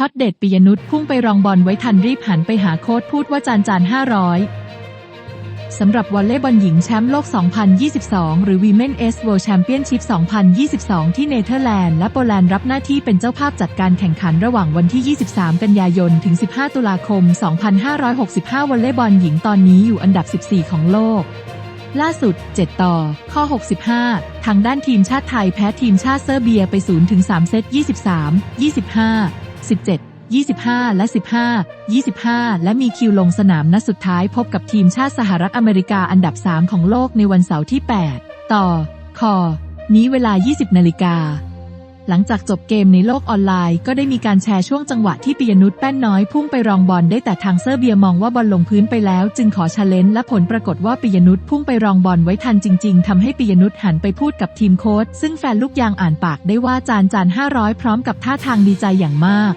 ช็อตเด็ดปิยนุชพุ่งไปรองบอลไว้ทันรีบหันไปหาโค้ชพูดว่าจานจาน500 สำหรับวอลเลย์บอลหญิงแชมป์โลก 2022 หรือ Women's World Championship 2022 ที่เนเธอร์แลนด์และโปแลนด์รับหน้าที่เป็นเจ้าภาพจัดการแข่งขันระหว่างวันที่ 23 กันยายน ถึง 15 ตุลาคม 2565 วอลเลย์บอลหญิงตอนนี้อยู่อันดับ 14 ของโลกล่าสุด 7 ต่อ ข้อ 65 ทางด้านทีมชาติไทยแพ้ทีมชาติเซอร์เบียไป 0-3 เซต 23 25 17 25 และ 15 25 และมีคิวลงสนามนัดสุดท้ายพบกับทีมชาติสหรัฐอเมริกาอันดับ 3 ของโลกในวันเสาร์ที่ 8 ต่อ คอ นี้เวลา 20 นาฬิกา หลังจากจบเกมในโลกออนไลน์ก็ได้มีการแชร์ช่วงจังหวะที่ปิยนุชแป้นน้อยพุ่งไปรองบอลได้แต่ทางเซอร์เบียมองว่าบอลลงพื้นไปแล้ว จึงขอชาเลนจ์และผลปรากฏว่าปิยนุชพุ่งไปรองบอลไว้ทันจริง ๆทำให้ปิยนุชหันไปพูดกับทีมโค้ชซึ่งแฟนลูกยางอ่านปากได้ว่าจานจาน500 พร้อมกับท่าทางดีใจอย่างมาก